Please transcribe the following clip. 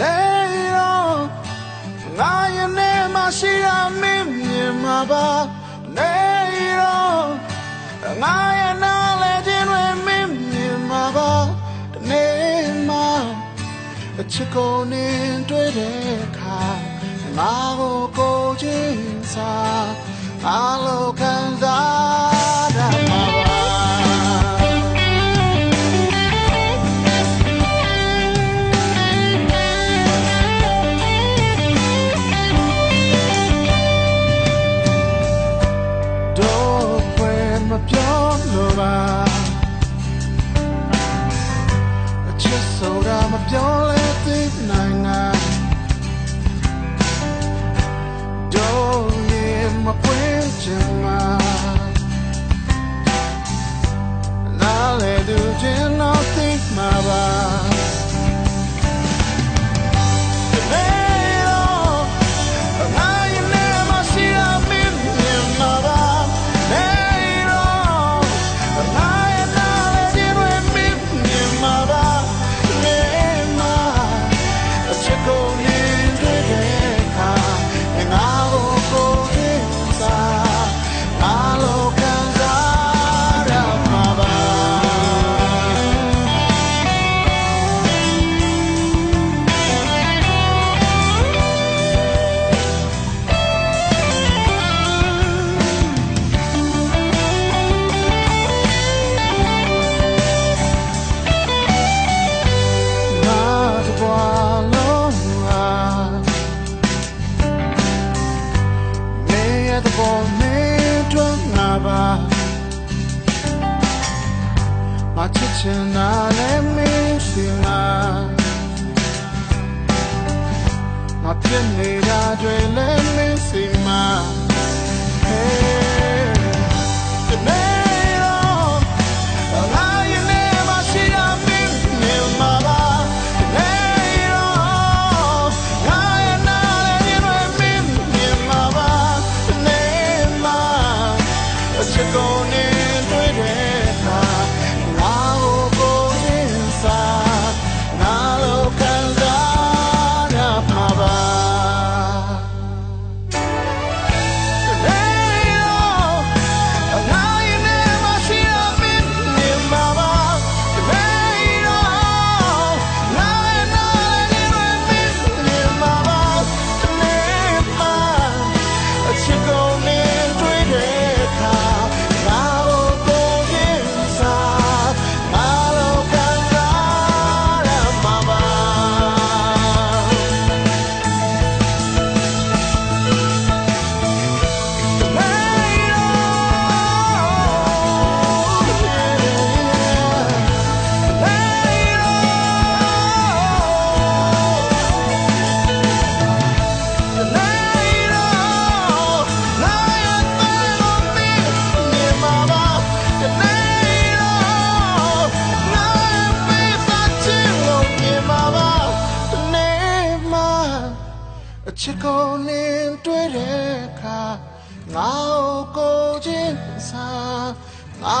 နေရောငါရဲ့နေမရှိရမင်းမြင်မှာပါနေရောငါရဲ့နားလဲခြင်းတွေမင်းမြင်မှာပါတနေ့မှအချစ်ကိုနေတွေ့တဲ့အခါငါကိုကိုချင်းစားအလိုခံစား ရ မချစ်ချင်တာလည်းမင်းရှိလားငါပြနေတာတွေလည်း အချစ်ကိုနေတွေ့တဲ့အခါငါ့ကိုကိုချင်းစားငါ